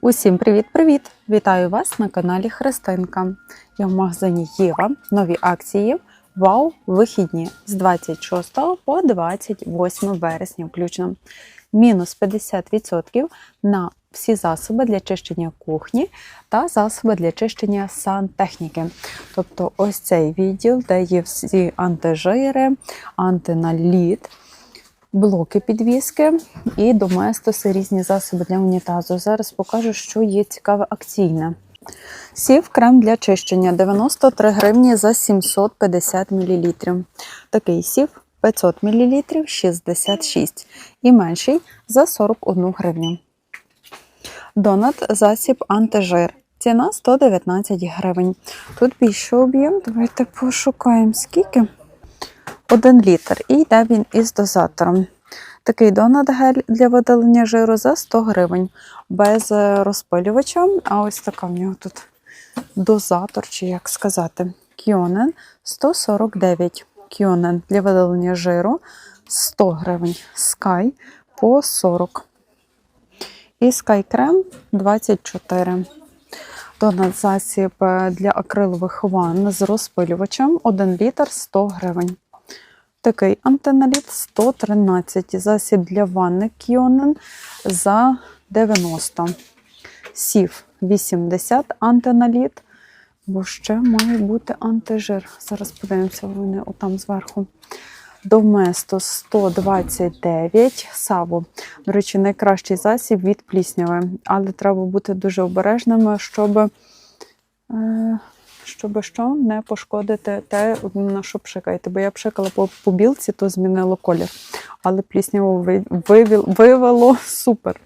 Усім привіт-привіт! Вітаю вас на каналі Христинка. Я в магазині Єва. Нові акції. Вау! Вихідні з 26 по 28 вересня включно. Мінус 50% на всі засоби для чищення кухні та засоби для чищення сантехніки. Тобто ось цей відділ, де є всі антижири, антиналіт, блоки підвіски і доместоси, різні засоби для унітазу. Зараз покажу, що є цікаве акційне. Сів крем для чищення 93 гривні за 750 мл. Такий сів 500 мл 66 і менший за 41 гривню. Донат засіб антижир. Ціна 119 гривень. Тут більший об'єм. Давайте пошукаємо скільки. 1 літр. І йде він із дозатором. Такий донат гель для видалення жиру за 100 гривень. Без е, розпилювача. А ось така в нього тут дозатор, чи як сказати. Кіонен 149. Кіонен для видалення жиру 100 гривень. Sky по 40. І Sky крем 24. Донат засіб е, для акрилових ванн з розпилювачем 1 літр 100 гривень. Такий антиналіт 113. Засіб для ванни Кіонен за 90. Сів 80 антиналіт. Бо ще має бути антижир. Зараз подивимося, вони отам зверху. Доместо 129 саву. До речі, найкращий засіб від плісняви. Але треба бути дуже обережними, щоб, е, щоб що не пошкодити те, на що пшикаєте. Бо я пшикала по, по білці, то змінило колір. Але плісняву вивело супер.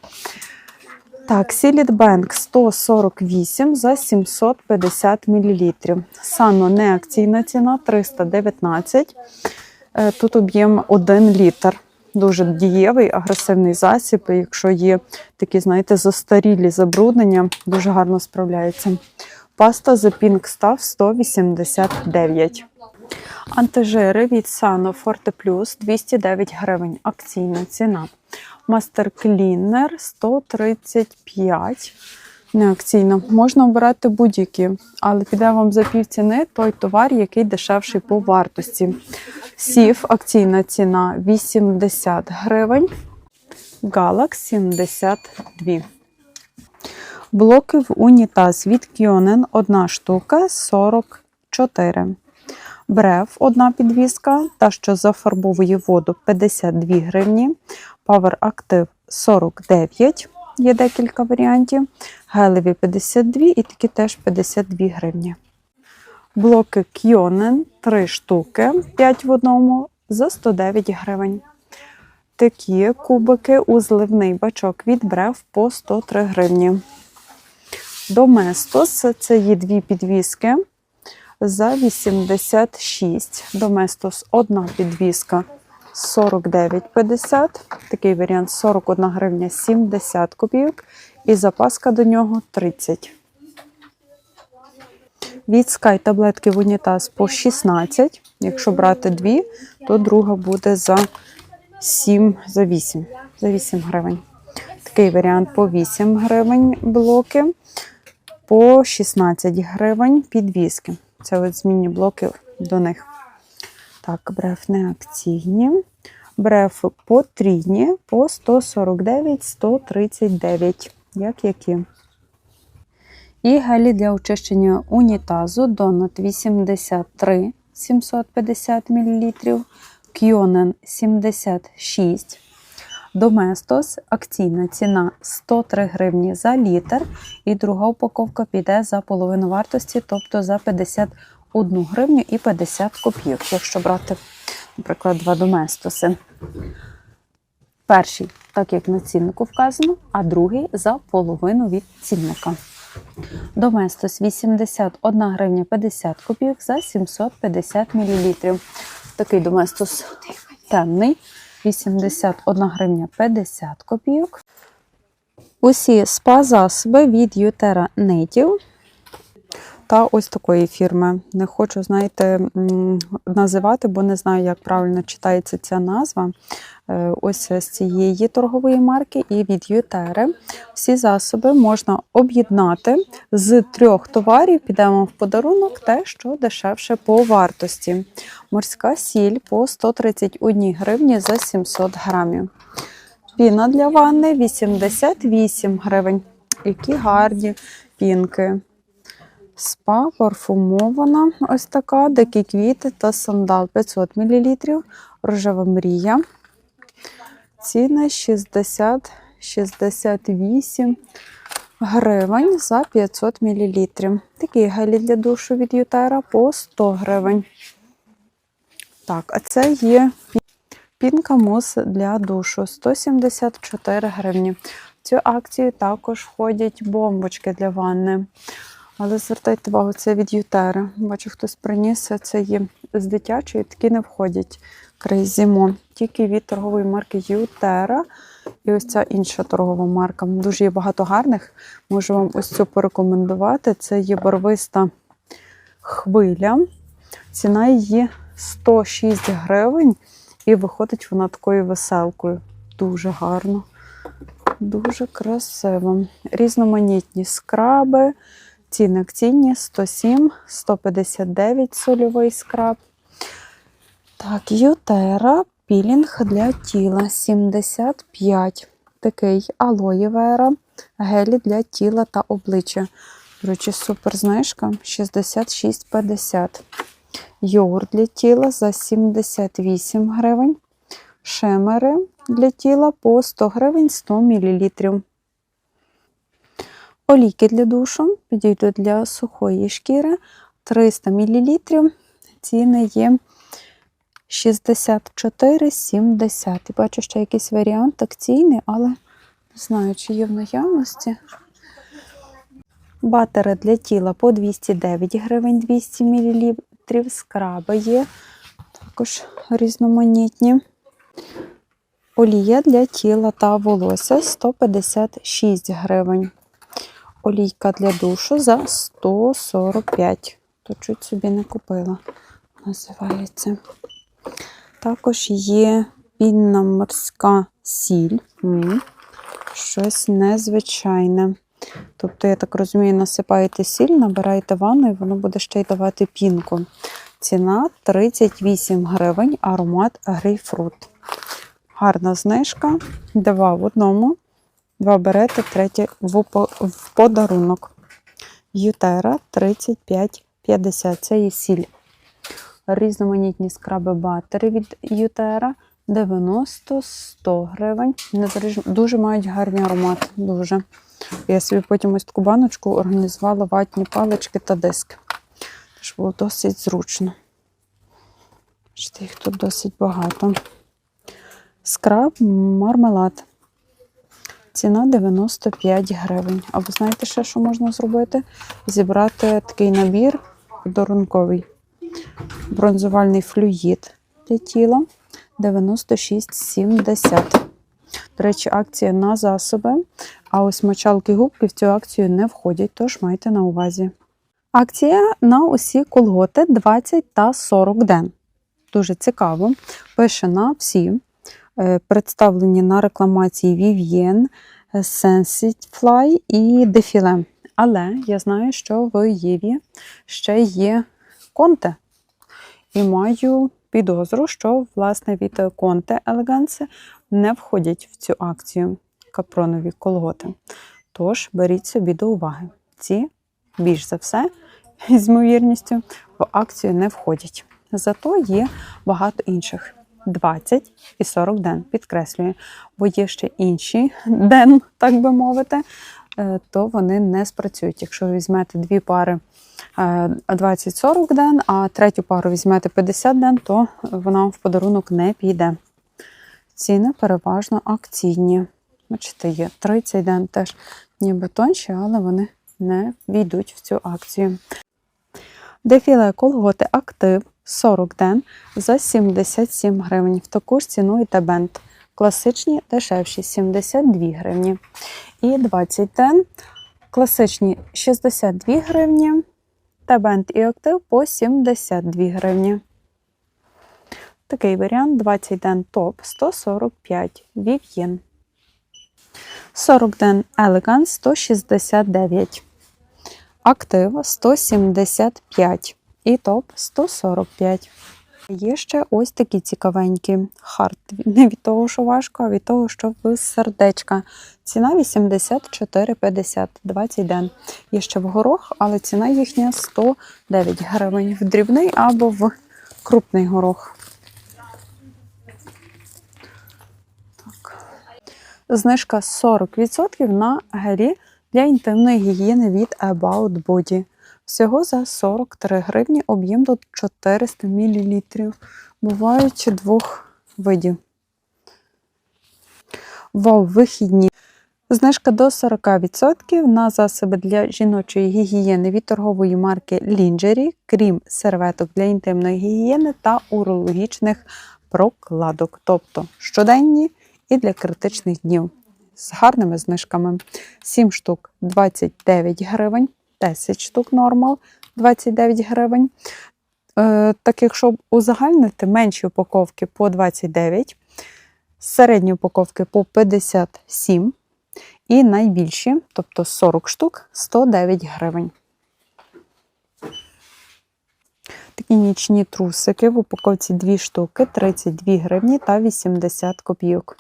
Так, Сіліт Бенк 148 за 750 мл. Сано не акційна ціна 319. Е, Тут об'єм 1 літр. Дуже дієвий, агресивний засіб. Якщо є такі, знаєте, застарілі забруднення, дуже гарно справляється. Паста The Pink Stuff 189. Антижири від Sano Forte Plus 209 гривень. Акційна ціна. Мастер Клінер 135. Не акційно. Можна обирати будь-які, але піде вам за пів ціни той товар, який дешевший по вартості. Сів, акційна ціна 80 гривень. Галак 72. Блоки в унітаз від Кіонен одна штука 44. Брев одна підвіска, та що зафарбовує воду 52 гривні. Power Active 49. Є декілька варіантів. Гелеві 52 і такі теж 52 гривні. Блоки Кьонен 3 штуки, 5 в одному за 109 гривень. Такі кубики у зливний бачок від брев по 103 гривні. Доместос це є дві підвіски за 86. Доместос одна підвіска 49,50. Такий варіант 41 гривня 70 копійок. І запаска до нього 30. Від Sky таблетки в унітаз по 16. Якщо брати дві, то друга буде за 7, за 8, за 8 гривень. Такий варіант по 8 гривень блоки, по 16 гривень підвіски. Це от змінні блоки до них. Так, бреф не акційні. Бреф потрійні по 149-139. Як які? І гелі для очищення унітазу Донат 83 750 мл. Кьонен 76. Доместос акційна ціна 103 гривні за літр. І друга упаковка піде за половину вартості, тобто за 51 гривню і 50 копійок, якщо брати, наприклад, два доместоси. Перший, так як на ціннику вказано, а другий за половину від цінника. Доместос 81 гривня 50 копійок за 750 мл. Такий доместос темний 81 гривня 50 копійок. Усі спа-засоби від Ютера Native та ось такої фірми. Не хочу, знаєте, називати, бо не знаю, як правильно читається ця назва. Е, Ось з цієї торгової марки і від Ютери. Всі засоби можна об'єднати з трьох товарів. Підемо в подарунок те, що дешевше по вартості. Морська сіль по 131 гривні за 700 грамів. Піна для ванни 88 гривень. Які гарні пінки. Спа парфумована, ось така, дикі квіти та сандал 500 мл. Рожева мрія. Ціни 60 68 гривень за 500 мл. Такі гелі для душу від Ютера по 100 гривень. Так, а це є пінка мус для душу 174 гривні. В цю акцію також входять бомбочки для ванни. Але звертайте увагу, це від Ютери. Бачу, хтось приніс, це є з дитячої, такі не входять Крейзімо. Тільки від торгової марки Ютера. І ось ця інша торгова марка. Дуже є багато гарних. Можу вам ось цю порекомендувати. Це є барвиста хвиля. Ціна її 106 гривень. І виходить вона такою веселкою. Дуже гарно. Дуже красиво. Різноманітні скраби. Ціни акційні 107, 159 сольовий скраб. Так, Ютера пілінг для тіла 75. Такий алоє вера, гелі для тіла та обличчя. До речі, супер знижка 66,50. Йогурт для тіла за 78 гривень. Шемери для тіла по 100 гривень 100 мл. Олійки для душу підійдуть для сухої шкіри 300 мл. Ціни є 64,70. І бачу, ще якийсь варіант акційний, але не знаю, чи є в наявності. Батери для тіла по 209 гривень 200 мл. Скраби є, також різноманітні. Олія для тіла та волосся 156 гривень. Олійка для душу за 145. То чуть собі не купила, називається. Також є пінна морська сіль. Щось незвичайне. Тобто, я так розумію, насипаєте сіль, набираєте ванну і воно буде ще й давати пінку. Ціна 38 гривень, аромат грейпфрут. Гарна знижка. Два в одному. Два берете, третє в, подарунок. Ютера 35,50. Це є сіль. Різноманітні скраби батери від Ютера 90-100 гривень. Дуже- мають гарний аромат. Дуже. Я собі потім ось таку баночку організувала ватні палички та диски. Тож було досить зручно. Їх тут досить багато. Скраб мармелад. Ціна 95 гривень. А ви знаєте ще, що можна зробити? Зібрати такий набір подарунковий. Бронзувальний флюїд для тіла 96,70. До речі, акція на засоби. А ось мочалки губки в цю акцію не входять, тож майте на увазі. Акція на усі колготи 20 та 40 ден. Дуже цікаво. Пише на всі. Е, Представлені на рекламації Vivien, Sensifly і Defile. Але я знаю, що в Єві ще є конте. І маю підозру, що власне від Conte Elegance не входять в цю акцію капронові колготи. Тож беріть собі до уваги. Ці більш за все, з ймовірністю, в акцію не входять. Зато є багато інших. 20 і 40 ден, підкреслюю, бо є ще інші ден, так би мовити, е, то вони не спрацюють. Якщо ви візьмете дві пари е, 20-40 ден, а третю пару візьмете 50 ден, то вона в подарунок не піде. Ціни переважно акційні. Бачите, є 30 ден теж ніби тонші, але вони не війдуть в цю акцію. Дефіле колготи актив 40 ден за 77 гривень. В таку ж ціну і бенд. Класичні дешевші 72 гривні. І 20 ден. Класичні 62 гривні. Тебент і актив по 72 гривні. Такий варіант 20 ден топ 145 Вів'єн. 40 ден Elegance 169. Актив 175 і топ 145. Є ще ось такі цікавенькі хард. Не від того, що важко, а від того, що в сердечка. Ціна 84,50 20 ден. Є ще в горох, але ціна їхня 109 гривень в дрібний або в крупний горох. Так. Знижка 40% на гелі для інтимної гігієни від About Body. Всього за 43 гривні, об'єм тут 400 мл. Бувають двох видів. Вау, вихідні. Знижка до 40% на засоби для жіночої гігієни від торгової марки Lingerie, крім серветок для інтимної гігієни та урологічних прокладок, тобто щоденні і для критичних днів. З гарними знижками. 7 штук 29 гривень, 10 штук нормал 29 гривень. Е, так якщо узагальнити менші упаковки по 29, середні упаковки по 57 і найбільші, тобто 40 штук, 109 гривень. Такі нічні трусики в упаковці 2 штуки, 32 гривні та 80 копійок.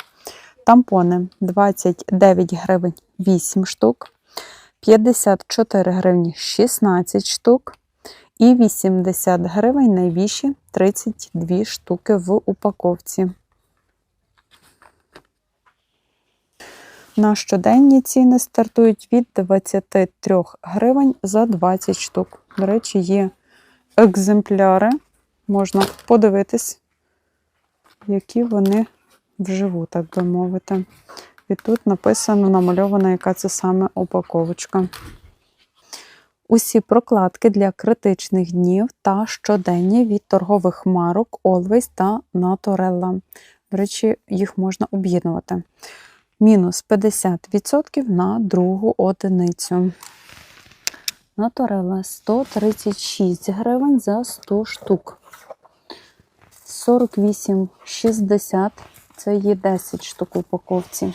Тампони 29 гривень 8 штук, 54 гривні 16 штук і 80 гривень найбільші 32 штуки в упаковці. На щоденні ціни стартують від 23 гривень за 20 штук. До речі, є екземпляри. Можна подивитись, які вони вживу, так би мовити. І тут написано, намальована, яка це саме упаковочка. Усі прокладки для критичних днів та щоденні від торгових марок Always та Naturella. До речі, їх можна об'єднувати. Мінус 50% на другу одиницю. Naturella 136 гривень за 100 штук. 48,60 це є 10 штук упаковці.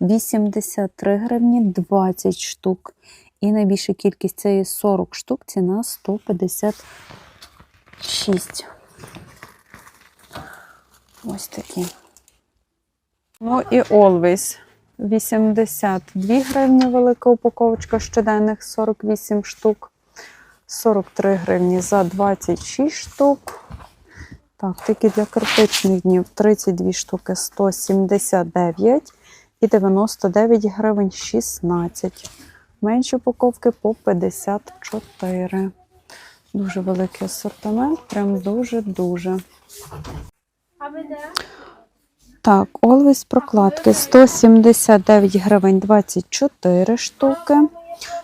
83 гривні 20 штук. І найбільша кількість це є 40 штук, ціна 156. Ось такі. Ну і Always. 82 гривні велика упаковочка щоденних 48 штук. 43 гривні за 26 штук. Так, тільки для критичних днів 32 штуки 179 і 99 гривень 16. Менші упаковки по 54. Дуже великий асортимент, прям дуже-дуже. Так, Always прокладки 179 гривень 24 штуки,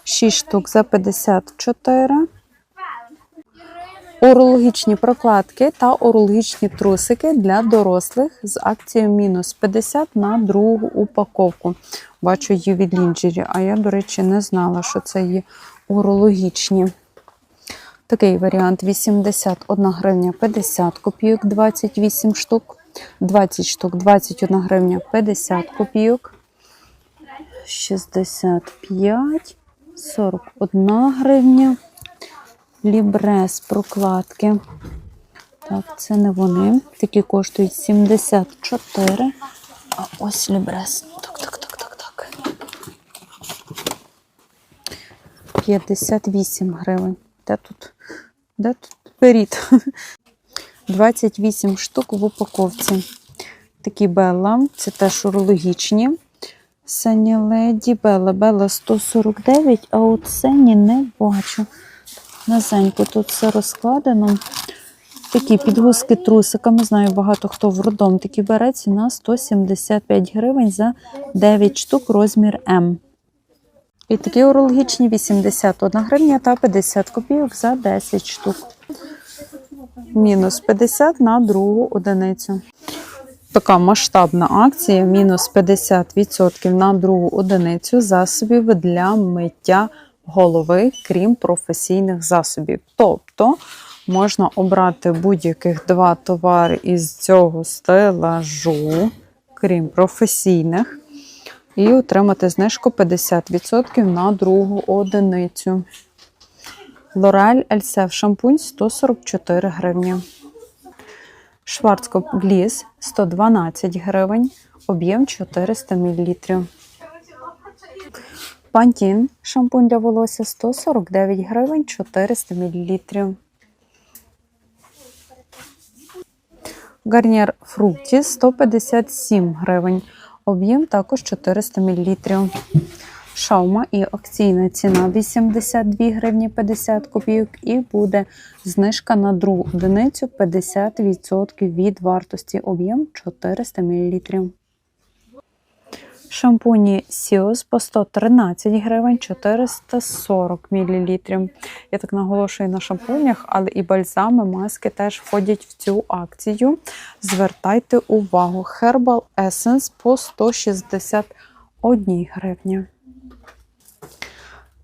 6 штук за 54. Урологічні прокладки та урологічні трусики для дорослих з акцією мінус 50 на другу упаковку. Бачу її від лінджері, а я, до речі, не знала, що це є урологічні. Такий варіант 81 гривня 50 копійок, 28 штук. 20 штук, 21 гривня 50 копійок. 65, 41 гривня. Лібрес прокладки. Так, це не вони. Такі коштують 74. А ось лібрес. Так, так, так, так, так. 58 гривень. Де тут? Де тут перід? 28 штук в упаковці. Такі Белла, це теж урологічні. Сені леді Белла. Белла 149, а от Сені не бачу. Назенько тут все розкладено. Такі підгузки трусиками. Знаю, багато хто в роддом такі бере. Ціна 175 гривень за 9 штук, розмір М. І такі урологічні 81 гривня та 50 копійок за 10 штук. Мінус 50 на другу одиницю. Така масштабна акція: мінус 50% на другу одиницю засобів для миття голови, крім професійних засобів. Тобто можна обрати будь-яких два товари із цього стелажу, крім професійних, і отримати знижку 50% на другу одиницю. L'Oreal Ельсев шампунь 144 гривні. Шварцкоп Гліс 112 гривень, об'єм 400 мл. Пантін шампунь для волосся 149 гривень 400 мл. Гарнір Фрукті 157 гривень, об'єм також 400 мл. Шаума і акційна ціна 82 гривні 50 копійок і буде знижка на другу одиницю 50% від вартості об'єм 400 мл. Шампуні Сіос по 113 гривень 440 мл. Я так наголошую на шампунях, але і бальзами, маски теж входять в цю акцію. Звертайте увагу. Herbal Essence по 161 гривні.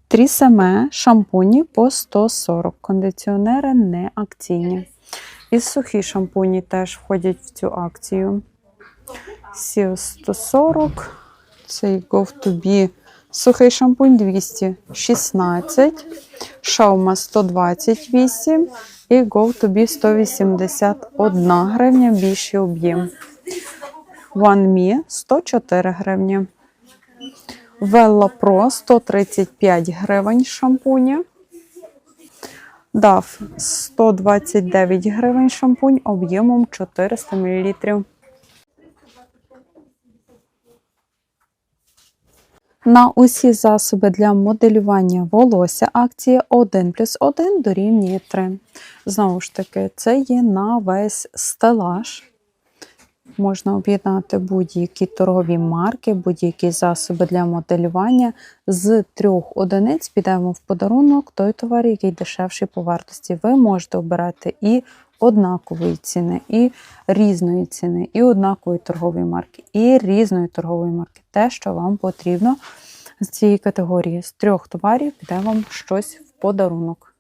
Трісеме шампуні по 140, кондиціонери не акційні. І сухі шампуні теж входять в цю акцію. Сіо 140, цей Go сухий шампунь 216, Шаума 128 і Go to Be 181 гривня, більший об'єм. One Me 104 гривні. Велла Pro 135 гривень шампуні. DAF 129 гривень шампунь об'ємом 400 мл. На усі засоби для моделювання волосся акція 1 плюс 1 дорівнює 3. Знову ж таки, це є на весь стелаж. Можна об'єднати будь-які торгові марки, будь-які засоби для моделювання. З трьох одиниць підемо в подарунок той товар, який дешевший по вартості. Ви можете обирати і однакової ціни, і різної ціни, і однакової торгової марки, і різної торгової марки. Те, що вам потрібно з цієї категорії. З трьох товарів піде вам щось в подарунок.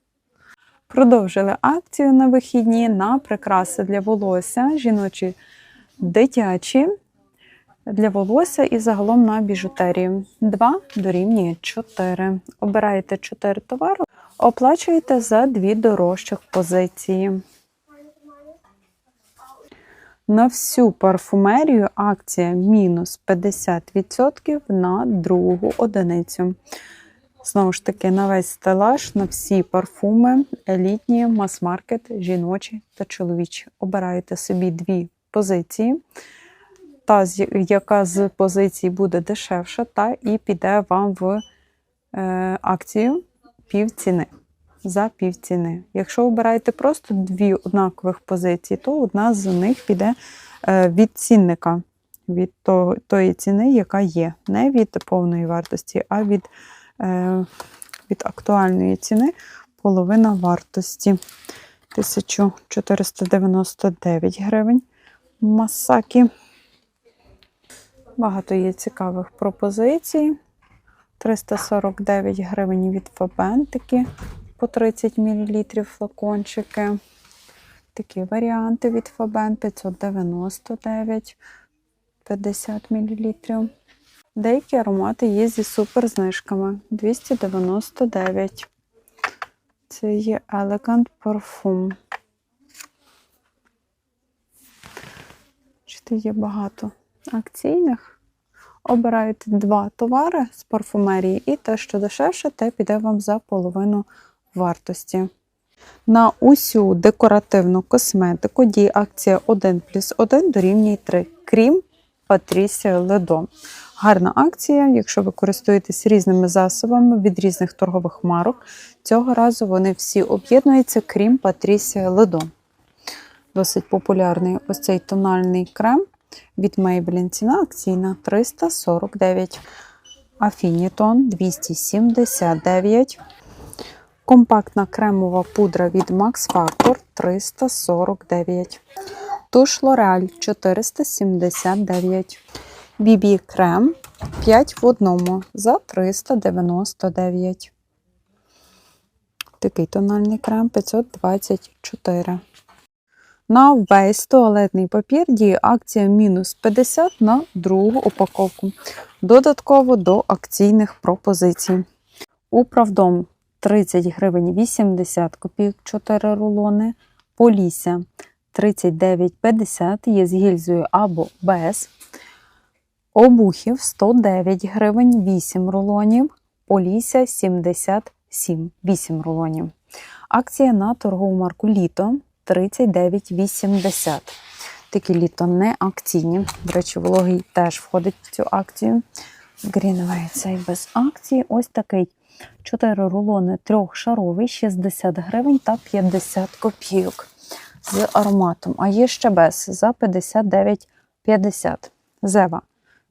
Продовжили акцію на вихідні на прикраси для волосся, жіночі дитячі для волосся і загалом на біжутерію. 2 дорівнює 4. Обираєте 4 товари, оплачуєте за дві дорожчих позиції. На всю парфумерію акція мінус 50% на другу одиницю. Знову ж таки, на весь стелаж, на всі парфуми, елітні, мас-маркет, жіночі та чоловічі. Обираєте собі дві позиції. Та, яка з позицій буде дешевша, та і піде вам в е, акцію півціни. За півціни. Якщо обираєте просто дві однакових позиції, то одна з них піде е, від цінника, від тої ціни, яка є. Не від повної вартості, а від, е, від актуальної ціни половина вартості 1499 гривень. Масакі. Багато є цікавих пропозицій. 349 гривень від Фабентики по 30 мл флакончики. Такі варіанти від Фабен 599 50 мл. Деякі аромати є зі суперзнижками 299. Це є Elegant Parfum. Бачите, є багато акційних. Обираєте два товари з парфумерії, і те, що дешевше, те піде вам за половину вартості. На усю декоративну косметику діє акція 1 плюс 1 дорівнює 3, крім Patricia Ледо. Гарна акція, якщо ви користуєтесь різними засобами від різних торгових марок. Цього разу вони всі об'єднуються, крім Patricia Ледо. Досить популярний ось цей тональний крем від Maybelline. Ціна акційна 349. Афінітон 279. Компактна кремова пудра від Max Factor 349. Туш L'Oreal 479. BB крем 5 в одному за 399. Такий тональний крем 524. На весь туалетний папір діє акція мінус 50 на другу упаковку. Додатково до акційних пропозицій. Управдом 30 гривень 80 копійок 4 рулони. Полісся 39,50 є з гільзою або без. Обухів 109 гривень 8 рулонів. Полісся 77 8 рулонів. Акція на торгову марку Літо 39,80. Такі літо не акційні. До речі, вологий теж входить в цю акцію. Greenway цей без акції. Ось такий 4 рулони трьохшаровий, 60 гривень та 50 копійок з ароматом. А є ще без за 59,50. Зева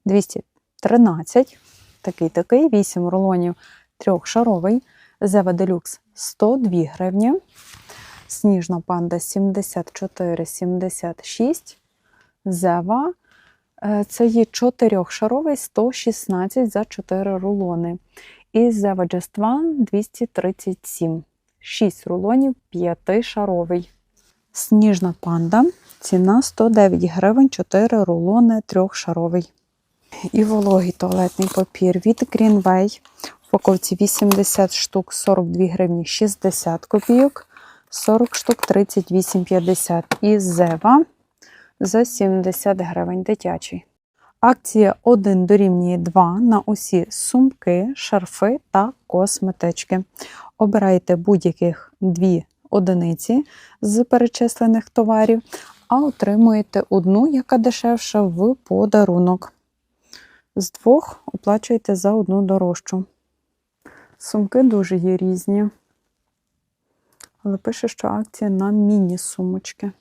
213. Такий такий, 8 рулонів трьохшаровий. Зева Делюкс 102 гривні. Сніжна панда 74,76. Зева. е, Це є 4-шаровий 116 за 4 рулони. І Зева Just 237. 6 рулонів 5-шаровий. Сніжна панда. Ціна 109 гривень, 4 рулони 3-шаровий. І вологий туалетний папір від Greenway. Упаковці 80 штук 42 гривні 60 копійок. 40 штук 38,50 і Зева за 70 гривень дитячий. Акція 1 дорівнює 2 на усі сумки, шарфи та косметички. Обирайте будь-яких дві одиниці з перечислених товарів, а отримуєте одну, яка дешевша, в подарунок. З двох оплачуєте за одну дорожчу. Сумки дуже є різні. Але пише, що акція на міні-сумочки.